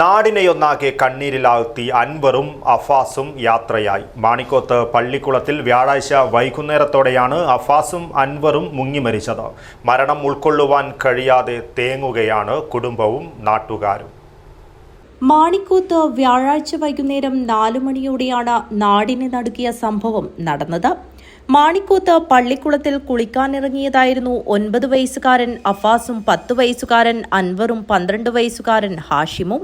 നാടിനെയൊന്നാകെ കണ്ണീരിലാഴ്ത്തി അൻവറും അഫാസും യാത്രയായി. മാണിക്കോത്ത് പള്ളിക്കുളത്തിൽ വ്യാഴാഴ്ച വൈകുന്നേരത്തോടെയാണ് അഫാസും അൻവറും മുങ്ങിമരിച്ചത്. മരണം ഉൾക്കൊള്ളുവാൻ കഴിയാതെ തേങ്ങുകയാണ് കുടുംബവും നാട്ടുകാരും. മാണിക്കൂത്ത് വ്യാഴാഴ്ച വൈകുന്നേരം നാലു മണിയോടെയാണ് നാടിനെ നടുക്കിയ സംഭവം നടന്നത്. മാണിക്കൂത്ത് പള്ളിക്കുളത്തിൽ കുളിക്കാനിറങ്ങിയതായിരുന്നു ഒൻപത് വയസ്സുകാരൻ അഫാസും പത്ത് വയസ്സുകാരൻ അൻവറും പന്ത്രണ്ട് വയസ്സുകാരൻ ഹാഷിമും.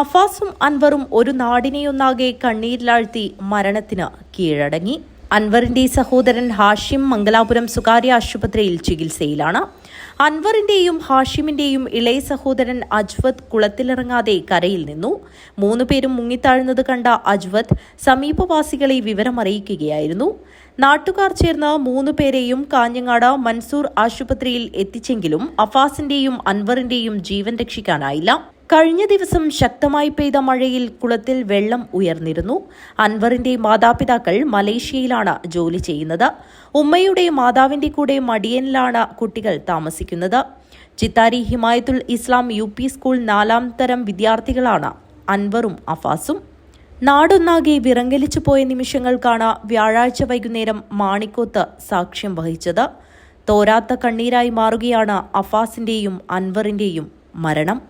അഫാസും അൻവറും ഒരു നാടിനെയൊന്നാകെ കണ്ണീരിലാഴ്ത്തി മരണത്തിന് കീഴടങ്ങി. അൻവറിന്റെ സഹോദരൻ ഹാഷിം മംഗലാപുരം സ്വകാര്യ ആശുപത്രിയിൽ ചികിത്സയിലാണ്. അൻവറിന്റെയും ഹാഷിമിന്റെയും ഇളയ സഹോദരൻ അജ്വത് കുളത്തിലിറങ്ങാതെ കരയിൽ നിന്നു. മൂന്നു പേരും മുങ്ങിത്താഴ്ന്നത് കണ്ട അജ്വത് സമീപവാസികളെ വിവരമറിയിക്കുകയായിരുന്നു. നാട്ടുകാർ ചേർന്ന് മൂന്നു പേരെയും കാഞ്ഞങ്ങാട് മൻസൂർ ആശുപത്രിയിൽ എത്തിച്ചെങ്കിലും അഫാസിന്റെയും അൻവറിന്റെയും ജീവൻ രക്ഷിക്കാനായില്ല. കഴിഞ്ഞ ദിവസം ശക്തമായി പെയ്ത മഴയിൽ കുളത്തിൽ വെള്ളം ഉയർന്നിരുന്നു. അൻവറിന്റെ മാതാപിതാക്കൾ മലേഷ്യയിലാണ് ജോലി ചെയ്യുന്നത്. ഉമ്മയുടെ മാതാവിന്റെ കൂടെ മടിയനിലാണ് കുട്ടികൾ താമസിക്കുന്നത്. Chittari Himayathul Islam U P school നാലാം തരം വിദ്യാർത്ഥികളാണ് അൻവറും അഫാസും. നാടൊന്നാകെ വിറങ്ങലിച്ചു പോയ നിമിഷങ്ങൾക്കാണ് വ്യാഴാഴ്ച വൈകുന്നേരം മാണിക്കോത്ത് സാക്ഷ്യം വഹിച്ചത്. തോരാത്ത കണ്ണീരായി മാറുകയാണ് അഫാസിന്റെയും അൻവറിന്റെയും മരണം.